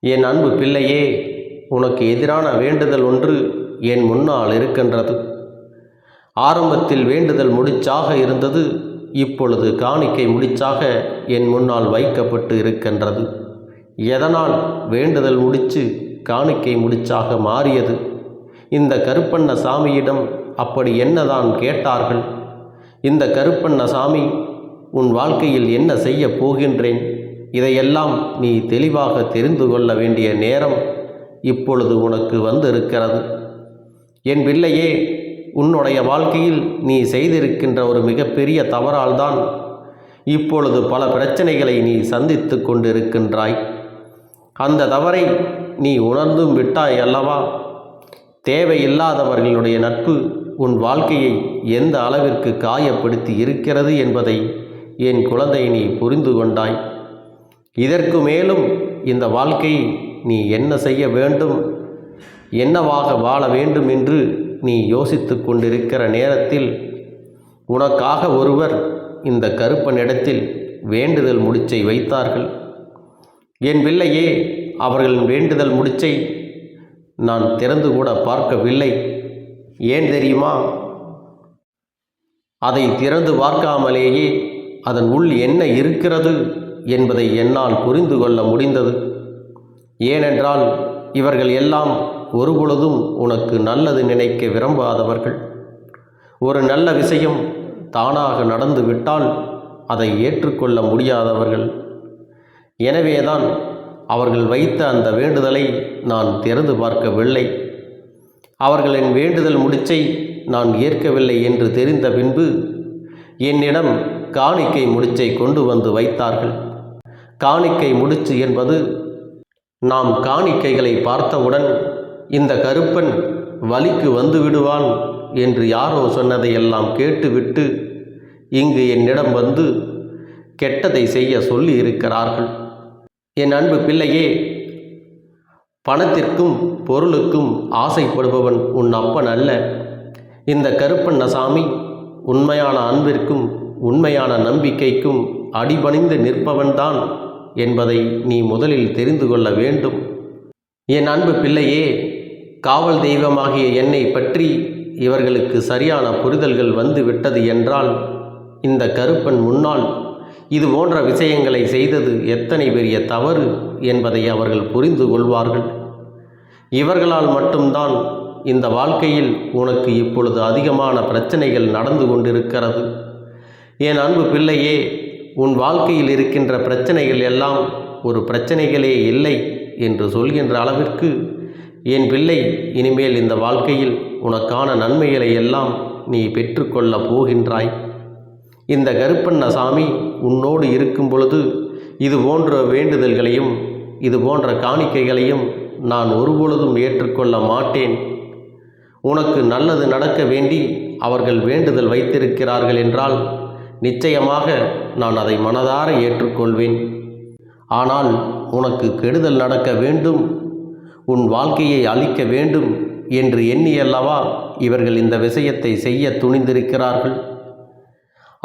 என் அன்பு பிள்ளையே உனக்கு எதிரான வேண்டுதல் ஒன்று என் முன்னால் இருக்கின்றது. ஆரம்பத்தில் வேண்டுதல் முடிச்சாக இருந்தது இப்பொழுது காணிக்கை முடிச்சாக என் முன்னால் வைக்கப்பட்டு இருக்கின்றது. எதனால் வேண்டுதல் முடிச்சு காணிக்கை முடிச்சாக மாறியது? இந்த கருப்பண்ண சாமியிடம் அப்படி என்னதான் கேட்டார்கள்? இந்த கருப்பண்ண சாமி உன் வாழ்க்கையில் என்ன செய்ய போகின்றேன்? இதையெல்லாம் நீ தெளிவாக தெரிந்து கொள்ள வேண்டிய நேரம் இப்பொழுது உனக்கு வந்திருக்கிறது. என் பிள்ளையே உன்னுடைய வாழ்க்கையில் நீ செய்திருக்கின்ற ஒரு மிகப்பெரிய தவறால்தான் இப்பொழுது பல பிரச்சனைகளை நீ சந்தித்து கொண்டிருக்கின்றாய். அந்த தவறை நீ உணர்ந்தும் விட்டாய் அல்லவா? தேவையில்லாதவர்களுடைய நட்பு உன் வாழ்க்கையை எந்த அளவிற்கு காயப்படுத்தி இருக்கிறது என்பதை என் குழந்தை நீ புரிந்து கொண்டாய். இதற்கு மேலும் இந்த வாழ்க்கை நீ என்ன செய்ய வேண்டும்? என்னவாக வாழ வேண்டும் என்று நீ யோசித்து கொண்டிருக்கிற நேரத்தில் உனக்காக ஒருவர் இந்த கருப்பனிடத்தில் வேண்டுதல் முடிச்சை வைத்தார்கள். என் பிள்ளையே அவர்களின் வேண்டுதல் முடிச்சை நான் திறந்து கூட பார்க்கவில்லை. ஏன் தெரியுமா? அதை திறந்து பார்க்காமலேயே அதன் உள் என்ன இருக்கிறது? என்பதை என்னால் புரிந்து கொள்ள முடிந்தது. ஏனென்றால் இவர்கள் எல்லாம் ஒருபொழுதும் உனக்கு நல்லது நினைக்க விரும்பாதவர்கள். ஒரு நல்ல விஷயம் தானாக நடந்து விட்டால் அதை ஏற்றுக்கொள்ள முடியாதவர்கள். எனவேதான் அவர்கள் வைத்த அந்த வேண்டுதலை நான் திறந்து பார்க்கவில்லை. அவர்களின் வேண்டுதல் முடிச்சை நான் ஏற்கவில்லை என்று தெரிந்த பின்பு என்னிடம் காணிக்கை முடிச்சை கொண்டு வந்து வைத்தார்கள். காணிக்கை முடிச்சு என்பது நாம் காணிக்கைகளை பார்த்தவுடன் இந்த கருப்பன் வலிக்கு வந்து விடுவான் என்று யாரோ சொன்னதையெல்லாம் கேட்டுவிட்டு இங்கு என்னிடம் வந்து கெட்டதை செய்ய சொல்லி இருக்கிறார்கள். என் அன்பு பிள்ளையே பணத்திற்கும் பொருளுக்கும் ஆசைப்படுபவன் உன் அப்பன் அல்ல. இந்த கருப்பண்ணசாமி உண்மையான அன்பிற்கும் உண்மையான நம்பிக்கைக்கும் அடிபணிந்து நிற்பவன்தான். என்பதை நீ முதலில் தெரிந்து கொள்ள வேண்டும். என் அன்பு பிள்ளையே காவல் தெய்வமாகிய என்னை பற்றி இவர்களுக்கு சரியான புரிதல்கள் வந்து விட்டது என்றால் இந்த கருப்பன் முன்னால் இது போன்ற விஷயங்களை செய்தது எத்தனை பெரிய தவறு என்பதை அவர்கள் புரிந்து கொள்வார்கள். இவர்களால் மட்டும்தான் இந்த வாழ்க்கையில் உனக்கு இப்பொழுது அதிகமான பிரச்சனைகள் நடந்து கொண்டிருக்கிறது. என் அன்பு பிள்ளையே உன் வாழ்க்கையில் இருக்கின்ற பிரச்சனைகள் எல்லாம் ஒரு பிரச்சனைகளே இல்லை என்று சொல்கின்ற அளவிற்கு என் பிள்ளை இனிமேல் இந்த வாழ்க்கையில் உனக்கான நன்மைகளை எல்லாம் நீ பெற்றுக்கொள்ளப் போகின்றாய். இந்த கருப்பண்ண சாமி உன்னோடு இருக்கும் பொழுது இது போன்ற வேண்டுதல்களையும் இது போன்ற காணிக்கைகளையும் நான் ஒருபொழுதும் ஏற்றுக்கொள்ள மாட்டேன். உனக்கு நல்லது நடக்க வேண்டி அவர்கள் வேண்டுதல் வைத்திருக்கிறார்கள் என்றால் நிச்சயமாக நான் அதை மனதார ஏற்றுக்கொள்வேன். ஆனால் உனக்கு கெடுதல் நடக்க வேண்டும் உன் வாழ்க்கையை அழிக்க வேண்டும் என்று எண்ணியல்லவா இவர்கள் இந்த விஷயத்தை செய்ய துணிந்திருக்கிறார்கள்?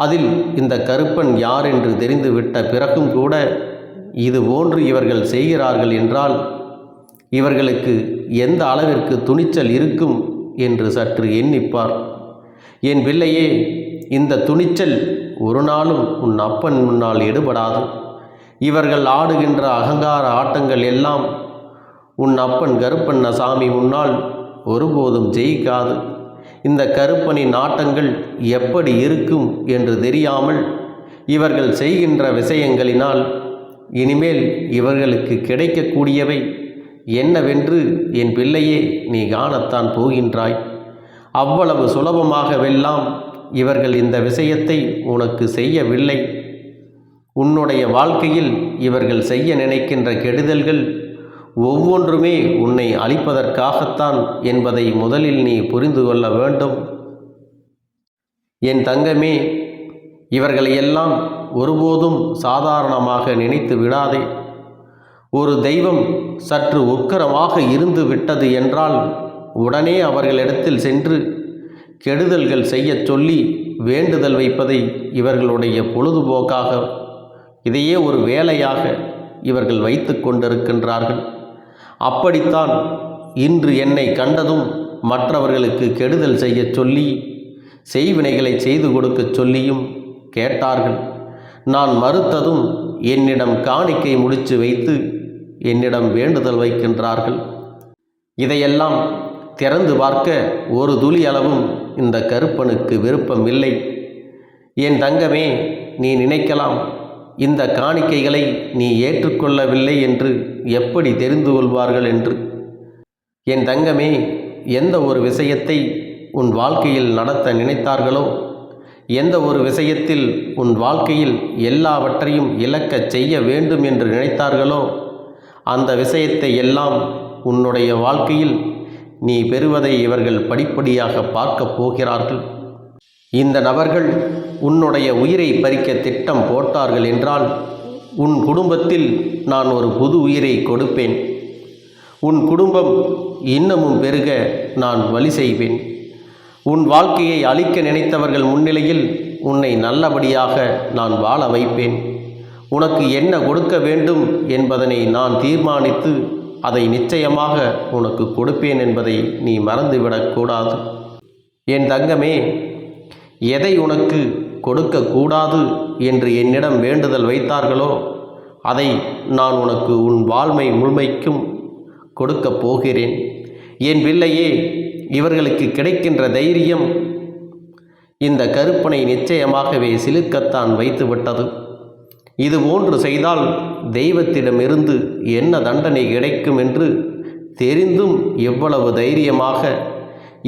அதில் இந்த கருப்பன் யார் என்று தெரிந்துவிட்ட பிறகும் கூட இது போன்று இவர்கள் செய்கிறார்கள் என்றால் இவர்களுக்கு எந்த அளவிற்கு துணிச்சல் இருக்கும் என்று சற்று எண்ணிப்பார். என் பிள்ளையே இந்த துணிச்சல் ஒரு நாளும் உன் அப்பன் முன்னால் எடுபடாது இவர்கள் ஆடுகின்ற அகங்கார ஆட்டங்கள் எல்லாம் உன் அப்பன் கருப்பண்ண சாமி முன்னால் ஒருபோதும் ஜெயிக்காது. இந்த கருப்பனின் ஆட்டங்கள் எப்படி இருக்கும் என்று தெரியாமல் இவர்கள் செய்கின்ற விஷயங்களினால் இனிமேல் இவர்களுக்கு கிடைக்கக்கூடியவை என்னவென்று என் பிள்ளையே நீ காணத்தான் போகின்றாய். அவ்வளவு சுலபமாகவெல்லாம் இவர்கள் இந்த விஷயத்தை உனக்கு செய்யவில்லை. உன்னுடைய வாழ்க்கையில் இவர்கள் செய்ய நினைக்கின்ற கெடுதல்கள் ஒவ்வொன்றுமே உன்னை அழிப்பதற்காகத்தான் என்பதை முதலில் நீ புரிந்து கொள்ள வேண்டும். என் தங்கமே இவர்களையெல்லாம் ஒருபோதும் சாதாரணமாக நினைத்து விடாதே. ஒரு தெய்வம் சற்று உக்கரமாக இருந்து விட்டது என்றால் உடனே அவர்களிடத்தில் சென்று கெடுதல்கள் செய்யச் சொல்லி வேண்டுதல் வைப்பதை இவர்களுடைய பொழுதுபோக்காக இதையே ஒரு வேலையாக இவர்கள் வைத்து கொண்டிருக்கின்றார்கள். அப்படித்தான் இன்று என்னை கண்டதும் மற்றவர்களுக்கு கெடுதல் செய்யச் சொல்லி செய்வினைகளை செய்து கொடுக்கச் சொல்லியும் கேட்டார்கள். நான் மறுத்ததும் என்னிடம் காணிக்கை முடித்து வைத்து என்னிடம் வேண்டுதல் வைக்கின்றார்கள். இதையெல்லாம் திறந்து பார்க்க ஒரு துளி அளவும் இந்த கருப்பனுக்கு விருப்பம் இல்லை என் தங்கமே நீ நினைக்கலாம். இந்த காணிக்கைகளை நீ ஏற்றுக்கொள்ளவில்லை என்று எப்படி தெரிந்து கொள்வார்கள் என்று? என் தங்கமே எந்த ஒரு விஷயத்தை உன் வாழ்க்கையில் நடத்த நினைத்தார்களோ எந்த ஒரு விஷயத்தில் உன் வாழ்க்கையில் எல்லாவற்றையும் இழக்கச் செய்ய வேண்டும் என்று நினைத்தார்களோ அந்த விஷயத்தை எல்லாம் உன்னுடைய வாழ்க்கையில் நீ பெறுவதை இவர்கள் படிப்படியாக பார்க்கப் போகிறார்கள். இந்த நபர்கள் உன்னுடைய உயிரை பறிக்க திட்டம் போட்டார்கள் என்றால் உன் குடும்பத்தில் நான் ஒரு புது உயிரை கொடுப்பேன். உன் குடும்பம் இன்னமும் பெருக நான் வழி செய்வேன். உன் வாழ்க்கையை அழிக்க நினைத்தவர்கள் முன்னிலையில் உன்னை நல்லபடியாக நான் வாழ வைப்பேன். உனக்கு என்ன கொடுக்க வேண்டும் என்பதனை நான் தீர்மானித்து அதை நிச்சயமாக உனக்கு கொடுப்பேன் என்பதை நீ மறந்துவிடக்கூடாது என் தங்கமே எதை உனக்கு கொடுக்கக்கூடாது என்று என்னிடம் வேண்டுதல் வைத்தார்களோ அதை நான் உனக்கு உன் வாழ்மை முழுமைக்கும் கொடுக்கப் போகிறேன். என் பிள்ளையே இவர்களுக்கு கிடைக்கின்ற தைரியம் இந்த கருப்பனை நிச்சயமாகவே சிலுக்கத்தான் வைத்துவிட்டது. இது போன்று செய்தால் தெய்வத்திடமிருந்து என்ன தண்டனை கிடைக்கும் என்று தெரிந்தும் எவ்வளவு தைரியமாக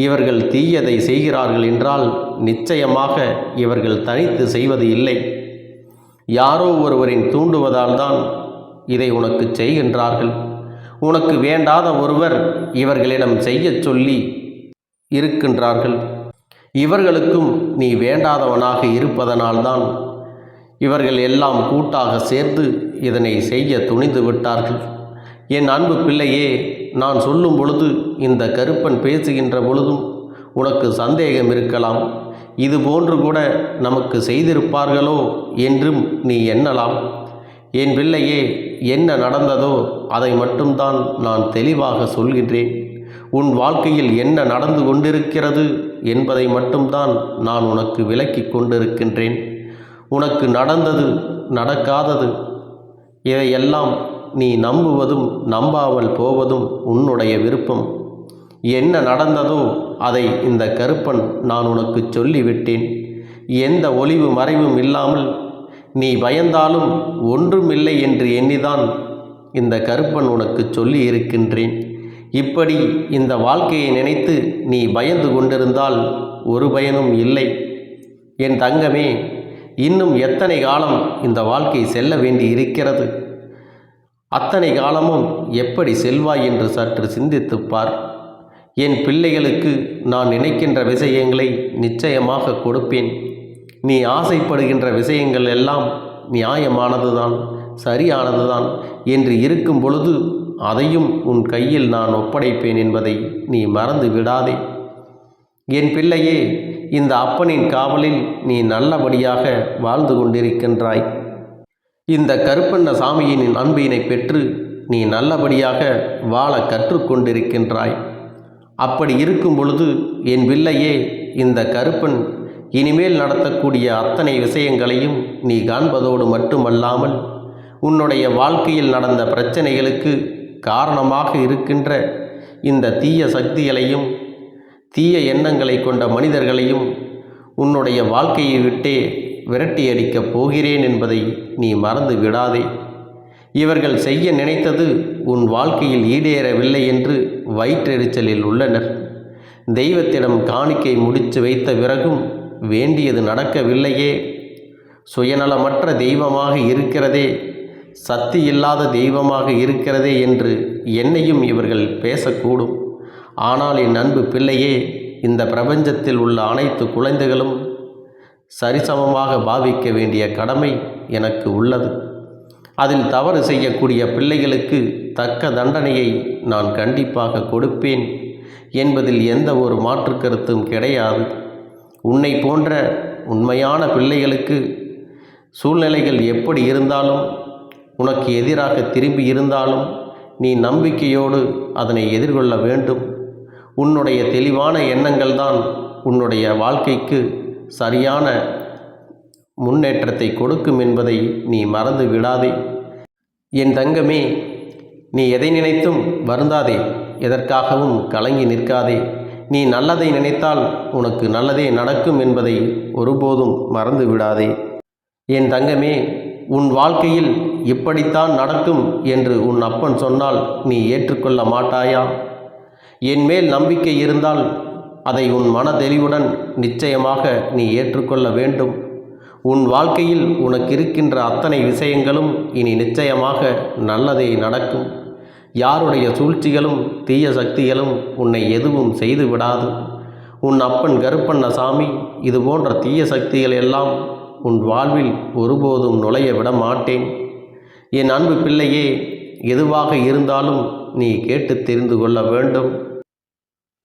இவர்கள் தீயதை செய்கிறார்கள் என்றால் நிச்சயமாக இவர்கள் தனித்து செய்வது இல்லை. யாரோ ஒருவரின் தூண்டுவதால் தான் இதை உனக்கு செய்கின்றார்கள். உனக்கு வேண்டாத ஒருவர் இவர்களிடம் செய்யச் சொல்லி இருக்கின்றார்கள். இவர்களுக்கும் நீ வேண்டாதவனாக இருப்பதனால்தான் இவர்கள் எல்லாம் கூட்டாக சேர்ந்து இதனை செய்ய துணிந்து விட்டார்கள். என் அன்பு பிள்ளையே நான் சொல்லும் பொழுது இந்த கருப்பன் பேசுகின்ற பொழுதும் உனக்கு சந்தேகம் இருக்கலாம். இது போன்று கூட நமக்கு செய்திருப்பார்களோ என்றும் நீ எண்ணலாம். என் பிள்ளையே என்ன நடந்ததோ அதை மட்டும்தான் நான் தெளிவாக சொல்கின்றேன். உன் வாழ்க்கையில் என்ன நடந்து கொண்டிருக்கிறது என்பதை மட்டும்தான் நான் உனக்கு விளக்கி கொண்டிருக்கின்றேன். உனக்கு நடந்தது நடக்காதது. இதையெல்லாம் நீ நம்புவதும் நம்பாமல் போவதும் உன்னுடைய விருப்பம். என்ன நடந்ததோ அதை இந்த கருப்பன் நான் உனக்கு சொல்லிவிட்டேன். எந்த ஒளிவு மறைவும் இல்லாமல் நீ பயந்தாலும் ஒன்றுமில்லை என்று எண்ணிதான் இந்த கருப்பன் உனக்கு சொல்லி இருக்கின்றேன் இப்படி இந்த வாழ்க்கையை நினைத்து நீ பயந்து கொண்டிருந்தால் ஒரு பயனும் இல்லை. என் தங்கமே இன்னும் எத்தனை காலம் இந்த வாழ்க்கை செல்ல வேண்டி இருக்கிறது? அத்தனை காலமும் எப்படி செல்வாய் என்று சற்று சிந்தித்து பார் என் பிள்ளைகளுக்கு நான் நினைக்கின்ற விஷயங்களை நிச்சயமாக கொடுப்பேன். நீ ஆசைப்படுகின்ற விஷயங்கள் எல்லாம் நியாயமானதுதான் சரியானதுதான் என்று இருக்கும் பொழுது அதையும் உன் கையில் நான் ஒப்படைப்பேன் என்பதை நீ மறந்து விடாதே என் பிள்ளையே இந்த அப்பனின் காவலில் நீ நல்லபடியாக வாழ்ந்து கொண்டிருக்கின்றாய். இந்த கருப்பண்ண சாமியின் அன்பினை பெற்று நீ நல்லபடியாக வாழ கற்றுக்கொண்டிருக்கின்றாய் அப்படி இருக்கும் பொழுது என் பிள்ளையே இந்த கருப்பன் இனிமேல் நடத்தக்கூடிய அத்தனை விஷயங்களையும் நீ காண்பதோடு மட்டுமல்லாமல் உன்னுடைய வாழ்க்கையில் நடந்த பிரச்சனைகளுக்கு காரணமாக இருக்கின்ற இந்த தீய சக்திகளையும் தீய எண்ணங்களை கொண்ட மனிதர்களையும் உன்னுடைய வாழ்க்கையை விட்டே விரட்டி அடிக்கப் போகிறேன் என்பதை நீ மறந்து விடாதே. இவர்கள் செய்ய நினைத்தது உன் வாழ்க்கையில் ஈடேறவில்லை என்று வயிற்றெரிச்சலில் உள்ளனர். தெய்வத்திடம் காணிக்கை முடித்து வைத்த பிறகும் வேண்டியது நடக்கவில்லையே. சுயநலமற்ற தெய்வமாக இருக்கிறதே சக்தி இல்லாத தெய்வமாக இருக்கிறதே என்று என்னையும் இவர்கள் பேசக்கூடும். ஆனால் என் அன்பு பிள்ளையே இந்த பிரபஞ்சத்தில் உள்ள அனைத்து குழந்தைகளும் சரிசமமாக பாவிக்க வேண்டிய கடமை எனக்கு உள்ளது. அதில் தவறு செய்யக்கூடிய பிள்ளைகளுக்கு தக்க தண்டனையை நான் கண்டிப்பாக கொடுப்பேன் என்பதில் எந்த ஒரு மாற்று கருத்தும் கிடையாது. உன்னை போன்ற உண்மையான பிள்ளைகளுக்கு சூழ்நிலைகள் எப்படி இருந்தாலும் உனக்கு எதிராக திரும்பி இருந்தாலும் நீ நம்பிக்கையோடு அதனை எதிர்கொள்ள வேண்டும். உன்னுடைய தெளிவான எண்ணங்கள் தான் உன்னுடைய வாழ்க்கைக்கு சரியான முன்னேற்றத்தை கொடுக்கும் என்பதை நீ மறந்து விடாதே. என் தங்கமே நீ எதை நினைத்தும் வருந்தாதே. எதற்காகவும் கலங்கி நிற்காதே. நீ நல்லதை நினைத்தால் உனக்கு நல்லதே நடக்கும் என்பதை ஒருபோதும் மறந்து விடாதே. என் தங்கமே உன் வாழ்க்கையில் இப்படித்தான் நடக்கும் என்று உன் அப்பன் சொன்னால் நீ ஏற்றுக்கொள்ள மாட்டாயா? என் மேல் நம்பிக்கை இருந்தால் அதை உன் மன தெளிவுடன் நிச்சயமாக நீ ஏற்றுக்கொள்ள வேண்டும். உன் வாழ்க்கையில் உனக்கு இருக்கின்ற அத்தனை விஷயங்களும் இனி நிச்சயமாக நல்லதே நடக்கும். யாருடைய சூழ்ச்சிகளும் தீய சக்திகளும் உன்னை எதுவும் செய்து விடாது. உன் அப்பன் கருப்பண்ண சாமி இது போன்ற தீய சக்திகள் எல்லாம் உன் வாழ்வில் ஒருபோதும் நுழைய விட மாட்டேன். என் அன்பு பிள்ளையே எதுவாக இருந்தாலும் நீ கேட்டு தெரிந்து கொள்ள வேண்டும்.